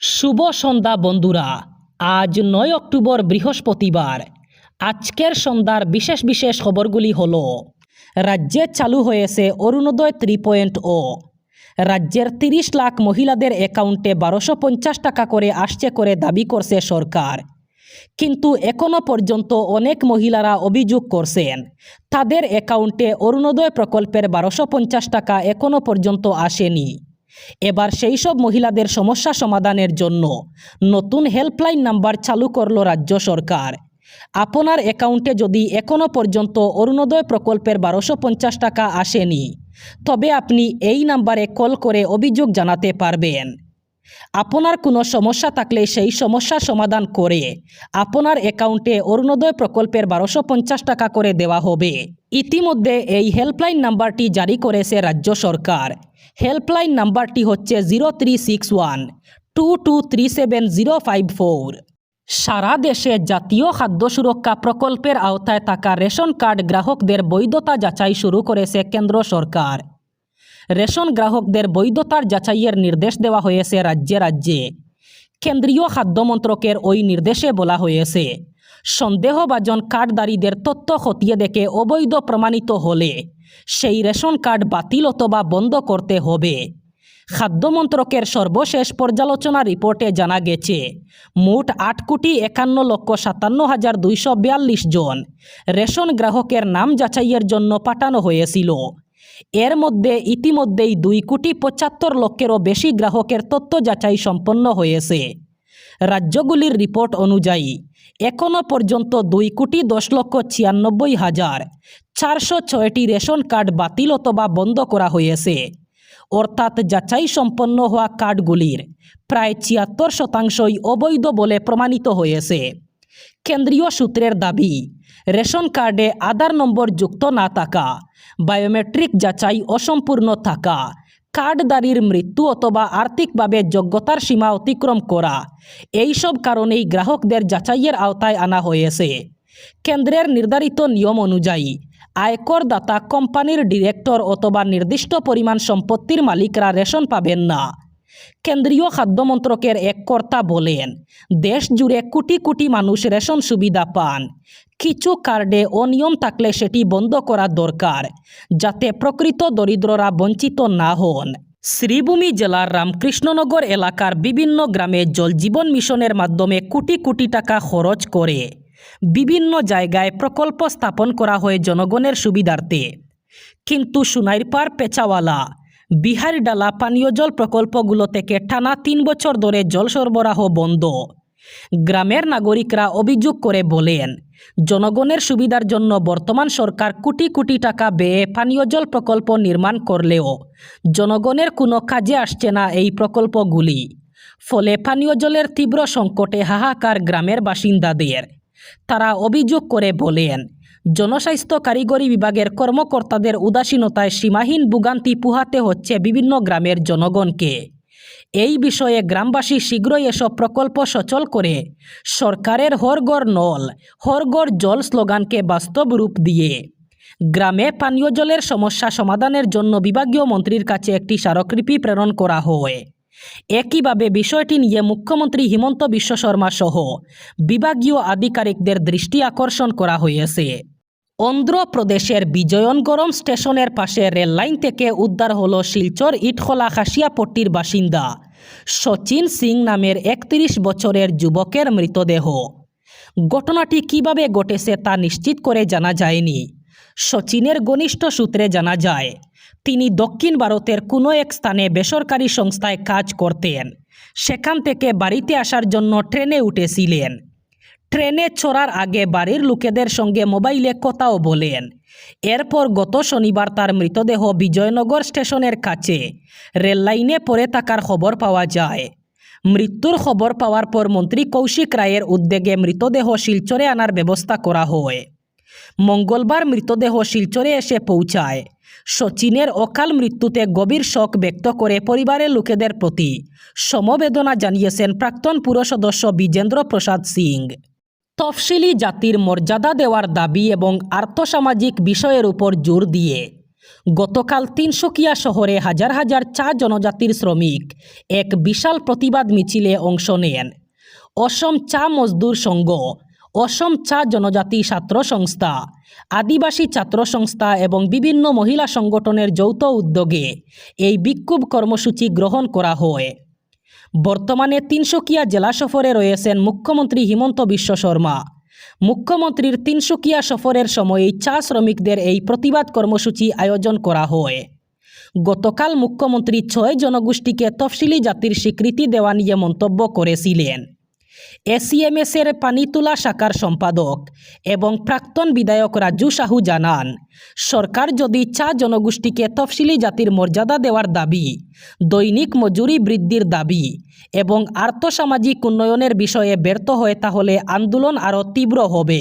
শুভ সন্ধ্যা বন্ধুরা। আজ নয় অক্টোবর বৃহস্পতিবার। আজকের সন্ধ্যার বিশেষ বিশেষ খবরগুলি হল, রাজ্যে চালু হয়েছে অরুণোদয় থ্রি পয়েন্ট ও রাজ্যের তিরিশ লাখ মহিলাদের অ্যাকাউন্টে বারোশো পঞ্চাশ টাকা করে আসছে করে দাবি করছে সরকার। কিন্তু এখনও পর্যন্ত অনেক মহিলারা অভিযোগ করছেন, তাদের অ্যাকাউন্টে অরুণোদয় প্রকল্পের বারোশো পঞ্চাশ টাকা এখনও পর্যন্ত আসেনি। এবার সেই সব মহিলাদের সমস্যা সমাধানের জন্য নতুন হেল্পলাইন নাম্বার চালু করল রাজ্য সরকার। আপনার অ্যাকাউন্টে যদি এখনও পর্যন্ত অরুণোদয় প্রকল্পের বারোশো পঞ্চাশ টাকা আসেনি, তবে আপনি এই নাম্বারে কল করে অভিযোগ জানাতে পারবেন। আপনার কোনো সমস্যা থাকলে সেই সমস্যা সমাধান করে আপনার অ্যাকাউন্টে অরুণোদয় প্রকল্পের বারোশো পঞ্চাশ টাকা করে দেওয়া হবে। ইতিমধ্যে এই হেল্পলাইন নাম্বারটি জারি করেছে রাজ্য সরকার। হেল্পলাইন নাম্বারটি হচ্ছে zero three six one two two three seven zero five four সারা দেশে জাতীয় খাদ্য সুরক্ষা প্রকল্পের আওতায় থাকা রেশন কার্ড গ্রাহকদের বৈধতা যাচাই শুরু করেছে কেন্দ্র সরকার। রেশন গ্রাহকদের বৈধতার যাচাইয়ের নির্দেশ দেওয়া হয়েছে রাজ্যে রাজ্যে। কেন্দ্রীয় খাদ্য মন্ত্রকের ওই নির্দেশে বলা হয়েছে সন্দেহভাজন কার্ডদারীদের তথ্য খতিয়ে দেখে অবৈধ প্রমাণিত হলে সেই রেশন কার্ড বাতিল অথবা বন্ধ করতে হবে। খাদ্য মন্ত্রকের সর্বশেষ পর্যালোচনা রিপোর্টে জানা গেছে, মোট আট কোটি একান্ন লক্ষ সাতান্ন হাজার দুইশো বিয়াল্লিশ জন রেশন গ্রাহকের নাম যাচাইয়ের জন্য পাঠানো হয়েছিল। এর মধ্যে ইতিমধ্যেই দুই কোটি পঁচাত্তর লক্ষেরও বেশি গ্রাহকের তথ্য যাচাই সম্পন্ন হয়েছে। রাজ্যগুলির রিপোর্ট অনুযায়ী এখনও পর্যন্ত দুই কোটি দশ লক্ষ ছিয়ানব্বই হাজার চারশো ছয়টি রেশন কার্ড বাতিল অথবা বন্ধ করা হয়েছে। অর্থাৎ যাচাই সম্পন্ন হওয়া কার্ডগুলির প্রায় ছিয়াত্তর শতাংশই অবৈধ বলে প্রমাণিত হয়েছে। কেন্দ্রীয় সূত্রের দাবি, রেশন কার্ডে আধার নম্বর যুক্ত না থাকা, বায়োমেট্রিক যাচাই অসম্পূর্ণ থাকা কার্ডদারির মৃত্যু অথবা আর্থিকভাবে যোগ্যতার সীমা অতিক্রম করা। এইসব কারণেই গ্রাহকদের যাচাইয়ের আওতায় আনা হয়েছে। কেন্দ্রের নির্ধারিত নিয়ম অনুযায়ী, আয়করদাতা কোম্পানির ডিরেক্টর অথবা নির্দিষ্ট পরিমাণ সম্পত্তির মালিকরা রেশন পাবেন না। কেন্দ্রীয় খাদ্য মন্ত্রকের এক কর্তা বলেন, দেশ জুড়ে কোটি কোটি মানুষ রেশন সুবিধা পান। কিছু কার্ডে অনিয়ম থাকলে সেটি বন্ধ করা দরকার, যাতে প্রকৃত দরিদ্ররা বঞ্চিত না হন। শ্রীভূমি জেলার রামকৃষ্ণনগর এলাকার বিভিন্ন গ্রামে জল জীবন মিশনের মাধ্যমে কোটি কোটি টাকা খরচ করে বিভিন্ন জায়গায় প্রকল্প স্থাপন করা হয় জনগণের সুবিধার্থে। কিন্তু সুনাইরপার পেচাওয়ালা বিহারডালা পানীয় জল প্রকল্পগুলো থেকে টানা তিন বছর ধরে জল সরবরাহ বন্ধ। গ্রামের নাগরিকরা অভিযোগ করে বলেন, জনগণের সুবিধার জন্য বর্তমান সরকার কোটি কোটি টাকা ব্যয়ে পানীয় জল প্রকল্প নির্মাণ করলেও জনগণের কোনো কাজে আসছে না এই প্রকল্পগুলি। ফলে পানীয় জলের তীব্র সংকটে হাহাকার গ্রামের বাসিন্দাদের। তারা অভিযোগ করে বলেন জনস্বাস্থ্য কারিগরি বিভাগের কর্মকর্তাদের উদাসীনতায় সীমাহীন ভোগান্তি পুহাতে হচ্ছে বিভিন্ন গ্রামের জনগণকে। এই বিষয়ে গ্রামবাসী শীঘ্রই এসব প্রকল্প সচল করে সরকারের হরগড় নল, হরগড় জল স্লোগানকে বাস্তব রূপ দিয়ে। গ্রামে পানীয় জলের সমস্যা সমাধানের জন্য বিভাগীয় মন্ত্রীর কাছে একটি স্মারকলিপি প্রেরণ করা হয়। একইভাবে বিষয়টি নিয়ে মুখ্যমন্ত্রী হিমন্ত বিশ্ব শর্মা সহ বিভাগীয় আধিকারিকদের দৃষ্টি আকর্ষণ করা হয়েছে। অন্ধ্রপ্রদেশের বিজয়নগরম স্টেশনের পাশে রেললাইন থেকে উদ্ধার হলো শিলচর ইটখোলা খাসিয়াপট্টির বাসিন্দা সচিন সিং নামের একত্রিশ বছরের যুবকের মৃতদেহ। ঘটনাটি কীভাবে ঘটেছে তা নিশ্চিত করে জানা যায়নি। সচিনের ঘনিষ্ঠ সূত্রে জানা যায়, তিনি দক্ষিণ ভারতের কোনো এক স্থানে বেসরকারি সংস্থায় কাজ করতেন। সেখান থেকে বাড়িতে আসার জন্য ট্রেনে উঠেছিলেন। ট্রেনে চড়ার আগে বাড়ির লোকেদের সঙ্গে মোবাইলে কথাও বলেন। এরপর গত শনিবার তার মৃতদেহ বিজয়নগর স্টেশনের কাছে রেললাইনে পড়ে থাকার খবর পাওয়া যায়। মৃত্যুর খবর পাওয়ার পর মন্ত্রী কৌশিক রায়ের উদ্যোগে মৃতদেহ শিলচরে আনার ব্যবস্থা করা হয়। মঙ্গলবার মৃতদেহ শিলচরে এসে পৌঁছায়। সচিনের অকাল মৃত্যুতে গভীর শোক ব্যক্ত করে পরিবারের লোকেদের প্রতি সমবেদনা জানিয়েছেন প্রাক্তন পুরসদস্য বিজেন্দ্র প্রসাদ সিং। তফসিলি জাতির মর্যাদা দেওয়ার দাবি এবং আর্থসামাজিক বিষয়ের উপর জোর দিয়ে। গতকাল তিনশোকিয়া শহরে হাজার হাজার চা জনজাতির শ্রমিক এক বিশাল প্রতিবাদ মিছিলে অংশ নেন। অসম চা মজদুর সংঘ, অসম চা জনজাতি ছাত্র সংস্থা, আদিবাসী ছাত্র সংস্থা এবং বিভিন্ন মহিলা সংগঠনের যৌথ উদ্যোগে এই বিক্ষোভ কর্মসূচি গ্রহণ করা হয়। বর্তমানে তিনসুকিয়া জেলা সফরে রয়েছেন মুখ্যমন্ত্রী হিমন্ত বিশ্ব শর্মা। মুখ্যমন্ত্রীর তিনসুকিয়া সফরের সময়েই চা শ্রমিকদের এই প্রতিবাদ কর্মসূচি আয়োজন করা হয়। গতকাল মুখ্যমন্ত্রী ছয় জনগোষ্ঠীকে তফসিলি জাতির স্বীকৃতি দেওয়া নিয়ে মন্তব্য করেছিলেন। এসিএমএসের পানিতুলা শাখার সম্পাদক এবং প্রাক্তন বিধায়ক রাজু সাহু জানান, সরকার যদি চা জনগোষ্ঠীকে তফসিলি জাতির মর্যাদা দেওয়ার দাবি, দৈনিক মজুরি বৃদ্ধির দাবি এবং আর্থসামাজিক উন্নয়নের বিষয়ে ব্যর্থ হয় তাহলে আন্দোলন আরও তীব্র হবে।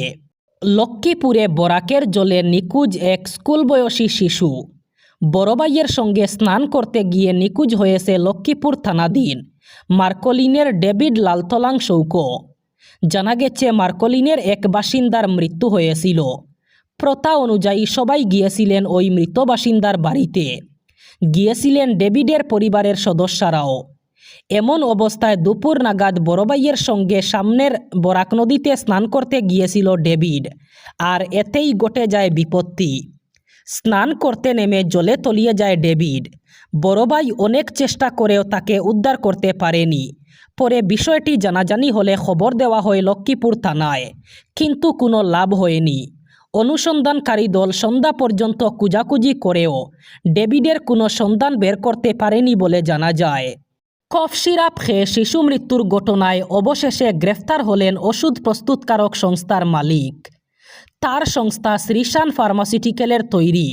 লক্ষ্মীপুরে বরাকের জলে নিকুজ এক স্কুল বয়সী শিশু বড়বাইয়ের সঙ্গে স্নান করতে গিয়ে নিকুজ হয়েছে লক্ষ্মীপুর থানাধীন। মার্কলিনের ডেভিড লালতলাং শৌক। জানা গেছে, মার্কোলিনের এক বাসিন্দার মৃত্যু হয়েছিল। প্রথা অনুযায়ী সবাই গিয়েছিলেন ওই মৃত বাসিন্দার বাড়িতে। গিয়েছিলেন ডেভিডের পরিবারের সদস্যরাও। এমন অবস্থায় দুপুর নাগাদ বড়বাইয়ের সঙ্গে সামনের বরাক নদীতে স্নান করতে গিয়েছিল ডেভিড, আর এতেই ঘটে যায় বিপত্তি। স্নান করতে নেমে জলে তলিয়ে যায় ডেভিড। বড়ভাই অনেক চেষ্টা করেও তাকে উদ্ধার করতে পারেনি। পরে বিষয়টি জানাজানি হলে খবর দেওয়া হয় লক্ষ্মীপুর থানায়, কিন্তু কোনো লাভ হয়নি। অনুসন্ধানকারী দল সন্ধ্যা পর্যন্ত কুজাকুজি করেও ডেভিডের কোনো সন্ধান বের করতে পারেনি বলে জানা যায়। কফ সিরাপ খেয়ে শিশু মৃত্যুর ঘটনায় অবশেষে গ্রেফতার হলেন ওষুধ প্রস্তুতকারক সংস্থার মালিক। তার সংস্থা শ্রীশান ফার্মাসিউটিক্যালের তৈরি।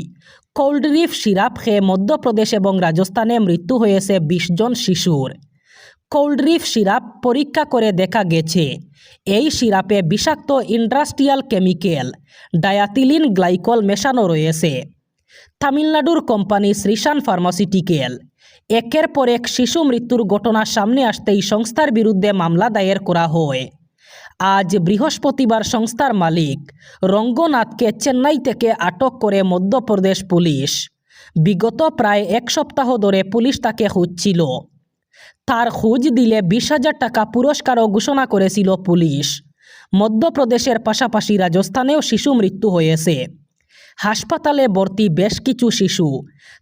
কোল্ডরিফ সিরাপ খেয়ে মধ্যপ্রদেশ এবং রাজস্থানে মৃত্যু হয়েছে বিশ জন শিশুর। কোল্ডরিফ সিরাপ পরীক্ষা করে দেখা গেছে, এই সিরাপে বিষাক্ত ইন্ডাস্ট্রিয়াল কেমিক্যাল ডায়াতিলিন গ্লাইকল মেশানো রয়েছে। তামিলনাড়ুর কোম্পানি শ্রীশান ফার্মাসিউটিক্যাল, একের পর এক শিশু মৃত্যুর ঘটনা সামনে আসতেই সংস্থার বিরুদ্ধে মামলা দায়ের করা হয়। আজ বৃহস্পতিবার সংস্থার মালিক রঙ্গনাথকে চেন্নাই থেকে আটক করে মধ্যপ্রদেশ পুলিশ। বিগত প্রায় এক সপ্তাহ ধরে পুলিশ তাকে খুঁজছিল। তার খোঁজ দিলে বিশ হাজার টাকা পুরস্কারও ঘোষণা করেছিল পুলিশ। মধ্যপ্রদেশের পাশাপাশি রাজস্থানেও শিশু মৃত্যু হয়েছে। হাসপাতালে ভর্তি বেশ কিছু শিশু।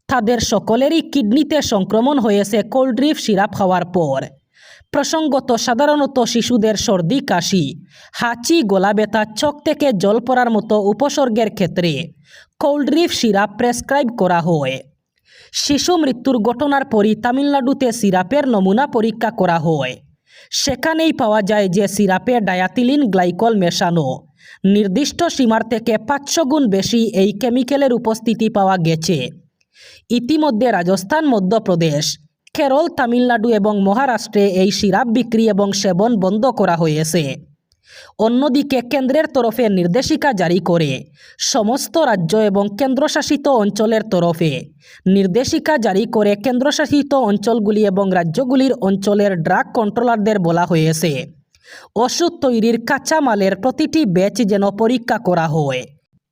তাদের সকলেরই কিডনিতে সংক্রমণ হয়েছে কোল্ড্রিফ সিরাপ খাওয়ার পর। প্রসঙ্গত সাধারণত শিশুদের সর্দি, কাশি, হাঁচি, গলা ব্যথা, চোখ থেকে জল পড়ার মতো উপসর্গের ক্ষেত্রে কোল্ড্রিফ সিরাপ প্রেসক্রাইব করা হয়। শিশু মৃত্যুর ঘটনার পরই তামিলনাড়ুতে সিরাপের নমুনা পরীক্ষা করা হয়। সেখানেই পাওয়া যায় যে সিরাপে ডায়াতিলিন গ্লাইকল মেশানো। নির্দিষ্ট সীমার থেকে পাঁচশো গুণ বেশি এই কেমিক্যালের উপস্থিতি পাওয়া গেছে। ইতিমধ্যে রাজস্থান, মধ্যপ্রদেশ কেরল, তামিলনাড়ু এবং মহারাষ্ট্রে এই সিরাপ বিক্রি এবং সেবন বন্ধ করা হয়েছে। অন্যদিকে কেন্দ্রের তরফে নির্দেশিকা জারি করে সমস্ত রাজ্য এবং কেন্দ্রশাসিত অঞ্চলের তরফে। নির্দেশিকা জারি করে কেন্দ্রশাসিত অঞ্চলগুলি এবং রাজ্যগুলির অঞ্চলের ড্রাগ কন্ট্রোলারদের বলা হয়েছে। ওষুধ তৈরির কাঁচামালের প্রতিটি ব্যাচ যেন পরীক্ষা করা হয়।